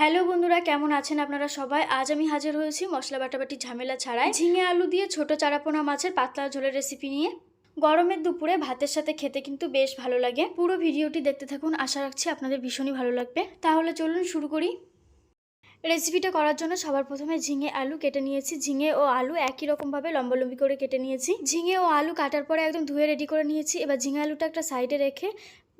Hello বন্ধুরা, কেমন আছেন আপনারা সবাই? আজ আমি হাজির হয়েছি মশলা বাটাবাটি ঝামেলা ছাড়াই। ঝিঙে আলু দিয়ে ছোট চারাপোনা মাছের পাতলা ঝোলের রেসিপি নিয়ে। গরমের দুপুরে ভাতের সাথে খেতে কিন্তু বেশ ভালো লাগে। পুরো ভিডিওটি দেখতে থাকুন, আশা রাখছি আপনাদের ভীষণই ভালো লাগবে। তাহলে চলুন শুরু করি। রেসিপিটা করার জন্য সবার প্রথমে ঝিঙে আলু কেটে নিয়েছি। ঝিঙে ও আলু একই রকমভাবে লম্বালম্বি করে কেটে নিয়েছি। ঝিঙে ও আলু কাটার পরে একদম ধুয়ে রেডি করে নিয়েছি। এবার ঝিঙে আলুটা একটা সাইডে রেখে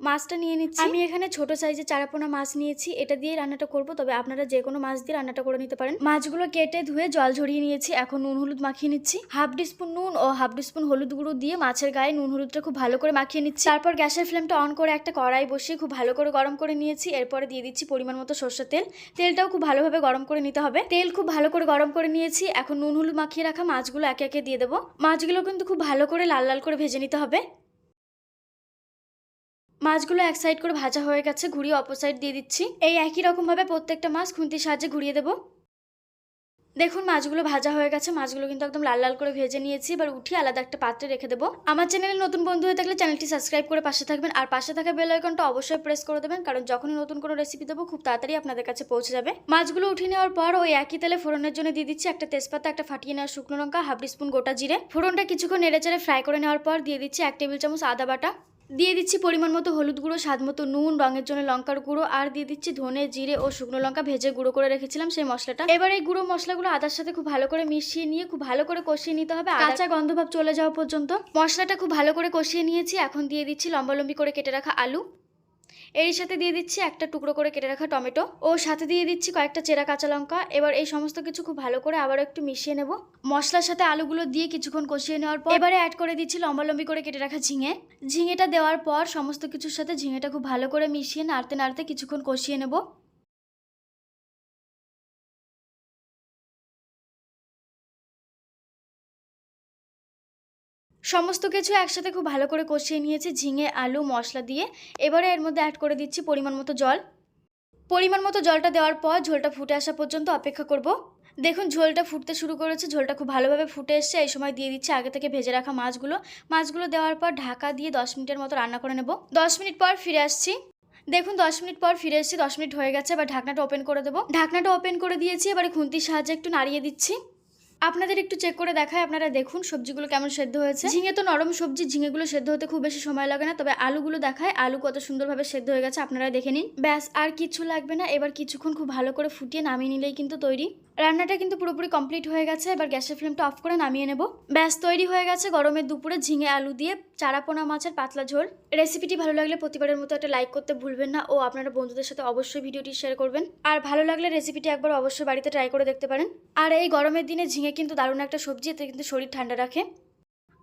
মাছটা নিয়ে নিচ্ছি। আমি এখানে ছোট সাইজের চারাপোনা মাছ নিয়েছি। এটা দিয়ে রান্নাটা করব, তবে আপনারা যে কোনো মাছ দিয়ে রান্নাটা করে নিতে পারেন। মাছগুলো কেটে ধুয়ে জল ঝরিয়ে নিয়েছি। এখন নুন, হলুদ মাখিয়ে নিচ্ছি। হাফ স্পুন নুন ও হাফ স্পুন হলুদ গুঁড়ো দিয়ে মাছের গায়ে নুন, হলুদটা খুব ভালো করে মাখিয়ে নিচ্ছি। তারপর গ্যাসের ফ্লেমটা অন করে একটা কড়াই বসিয়ে খুব ভালো করে গরম করে নিয়েছি। এরপরে দিয়ে দিচ্ছি পরিমাণ মতো সর্ষের তেল। তেলটাও খুব ভালোভাবে গরম করে নিতে হবে। তেল খুব ভালো করে গরম করে নিয়েছি। এখন নুন, হলুদ মাখিয়ে রাখা মাছগুলো একে একে দিয়ে দেবো। মাছগুলো কিন্তু খুব ভালো করে লাল লাল করে ভেজে নিতে হবে। মাছগুলো এক সাইড করে ভাজা হয়ে গেছে, ঘুরিয়ে অপর সাইড দিয়ে দিচ্ছি। এই একই রকমভাবে প্রত্যেকটা মাছ খুন্তির সাহায্যে ঘুরিয়ে দেবো। দেখুন, মাছগুলো ভাজা হয়ে গেছে, মাছগুলো কিন্তু একদম লাল লাল করে ভেজে নিয়েছি, এবার উঠিয়ে আলাদা একটা পাত্রে রেখে দেবো। আমার চ্যানেলে নতুন বন্ধু হয়ে থাকলে চ্যানেলটি সাবস্ক্রাইব করে পাশে থাকবেন, আর পাশে থাকা বেল আইকনটা অবশ্যই প্রেস করে দেবেন, কারণ যখনই নতুন কোনো রেসিপি দেবো, খুব তাড়াতাড়ি আপনাদের কাছে পৌঁছে যাবে। মাছগুলো উঠিয়ে নেওয়ার পর ওই একই তেলে ফোড়নের জন্য দিয়ে দিচ্ছি একটা তেজপাতা, একটা ফাটিয়ে নেওয়া শুকনো লঙ্কা, হাফ স্পুন গোটা জিরে। ফোড়নটা কিছুক্ষণ নেড়েচেড়ে ফ্রাই করে নেওয়ার পর দিয়ে দিচ্ছি এক টেবিল চামচ আদা বাটা। দিয়ে দিচ্ছি পরিমাণ মতো হলুদ গুঁড়ো স্বাদ মতো নুন রঙের জন্য লঙ্কার গুঁড়ো আর দিয়ে দিচ্ছি ধনে জিরে ও শুকনো লঙ্কা ভেজে গুঁড়ো করে রেখেছিলাম সেই মশলাটা। এবার এই গুঁড়ো মশলাগুলো আদার সাথে খুব ভালো করে মিশিয়ে নিয়ে খুব ভালো করে কষিয়ে নিতে হবে। কাঁচা গন্ধভাব চলে যাওয়া পর্যন্ত। মশলাটা খুব ভালো করে কষিয়ে নিয়েছি। এখন দিয়ে দিচ্ছি লম্বা লম্বি করে কেটে রাখা আলু। এর সাথে দিয়ে দিচ্ছি একটা টুকরো করে কেটে রাখা টমেটো ও সাথে দিয়ে দিচ্ছি কয়েকটা চেরা কাঁচা লঙ্কা। এবার এই সমস্ত কিছু খুব ভালো করে আবার একটু মিশিয়ে নেব। মশলার সাথে আলুগুলো দিয়ে কিছুক্ষণ কষিয়ে নেওয়ার পর এবারে অ্যাড করে দিচ্ছি লম্বালম্বি করে কেটে রাখা ঝিঙে। ঝিঙেটা দেওয়ার পর সমস্ত কিছুর সাথে ঝিঙেটা খুব ভালো করে মিশিয়ে নাড়তে নাড়তে কিছুক্ষণ কষিয়ে নেব। সমস্ত কিছু একসাথে খুব ভালো করে কষিয়ে নিয়েছি, ঝিঙে, আলু, মশলা দিয়ে। এবারে এর মধ্যে অ্যাড করে দিচ্ছি পরিমাণ মতো জল। পরিমাণ মতো জলটা দেওয়ার পর ঝোলটা ফুটে আসা পর্যন্ত অপেক্ষা করব। দেখুন, ঝোলটা ফুটতে শুরু করেছে, ঝোলটা খুব ভালোভাবে ফুটে এসছে। এই সময় দিয়ে দিচ্ছে আগে থেকে ভেজে রাখা মাছগুলো। মাছগুলো দেওয়ার পর ঢাকা দিয়ে দশ মিনিটের মতো রান্না করে নেব। দশ মিনিট পর ফিরে আসছি। দেখুন, দশ মিনিট পর ফিরে এসেছি, দশ মিনিট হয়ে গেছে। এবার ঢাকনাটা ওপেন করে দেবো। ঢাকনাটা ওপেন করে দিয়েছি, এবারে খুন্তির সাহায্যে একটু নাড়িয়ে দিচ্ছি। আপনাদের একটু চেক করে দেখায়, আপনারা দেখুন সবজিগুলো কেমন সেদ্ধ হয়েছে। ঝিঙে তো নরম সবজি, ঝিঙেগুলো সেদ্ধ হতে খুব বেশি সময় লাগে না, তবে আলুগুলো দেখায়, আলু কত সুন্দরভাবে সেদ্ধ হয়ে গেছে আপনারা দেখে নিন। ব্যাস, আর কিছু লাগবে না, এবার কিছুক্ষণ খুব ভালো করে ফুটিয়ে নামিয়ে নিলেই কিন্তু তৈরি। রান্নাটা কিন্তু পুরোপুরি কমপ্লিট হয়ে গেছে, এবার গ্যাসের ফ্লেমটা অফ করে নামিয়ে নেব। ব্যাস, তৈরি হয়ে গেছে গরমের দুপুরে ঝিঙে আলু দিয়ে চারাপোনা মাছের পাতলা ঝোল। রেসিপিটি ভালো লাগলে প্রতিবারের মতো একটা লাইক করতে ভুলবেন না ও আপনারা বন্ধুদের সাথে অবশ্যই ভিডিওটি শেয়ার করবেন। আর ভালো লাগলে রেসিপিটি একবার অবশ্যই বাড়িতে ট্রাই করে দেখতে পারেন। আর এই গরমের দিনে ঝিঙে কিন্তু দারুণ একটা সবজি, এতে কিন্তু শরীর ঠান্ডা রাখে।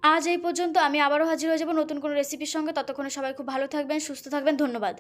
আজ এই পর্যন্ত আমি আবারও হাজির হয়ে যাব নতুন কোনো রেসিপির সঙ্গে। ততক্ষণে সবাই খুব ভালো থাকবেন, সুস্থ থাকবেন, ধন্যবাদ।